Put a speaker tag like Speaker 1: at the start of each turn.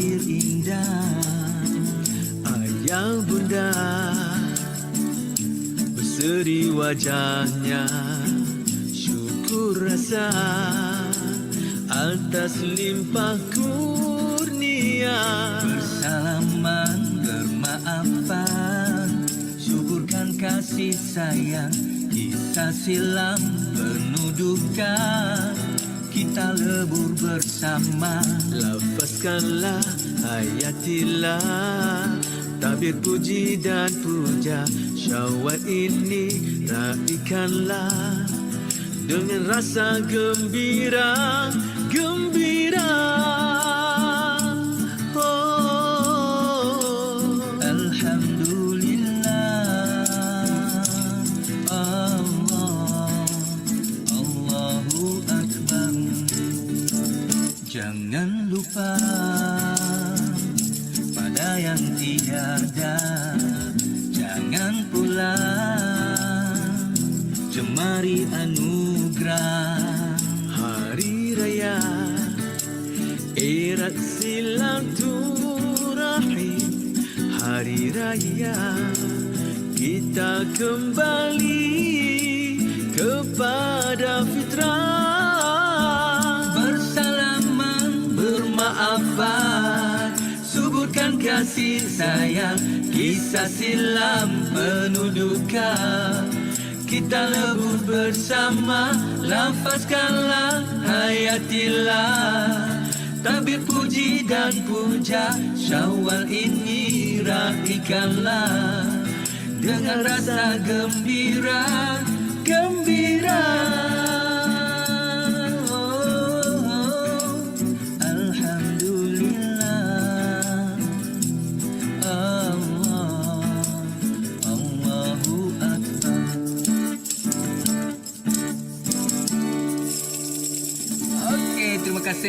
Speaker 1: puja
Speaker 2: Ayah bunda Berseri wajahnya. Syukur rasa Atas limpah kurnia.
Speaker 1: Bersalaman bermaafan. Syukurkan kasih sayang. Kisah silam penuh duka Kita lebur bersama.
Speaker 2: Lafazkanlah hayatilah. Tabir puji dan puja Syawal ini raikanlah Dengan rasa gembira Gembira
Speaker 1: Jangan lupa pada yang tiada. Jangan pula cemari anugerah.
Speaker 2: Hari Raya Erat silaturahim Hari Raya Kita kembali kepada fitrah
Speaker 1: bermaafan Suburkan kasih sayang Kisah silam penuh duka Kita lebur bersama Lafazkanlah hayatilah. Tabir puji dan puja Syawal ini raikanlah Dengan rasa gembira Gembira casero.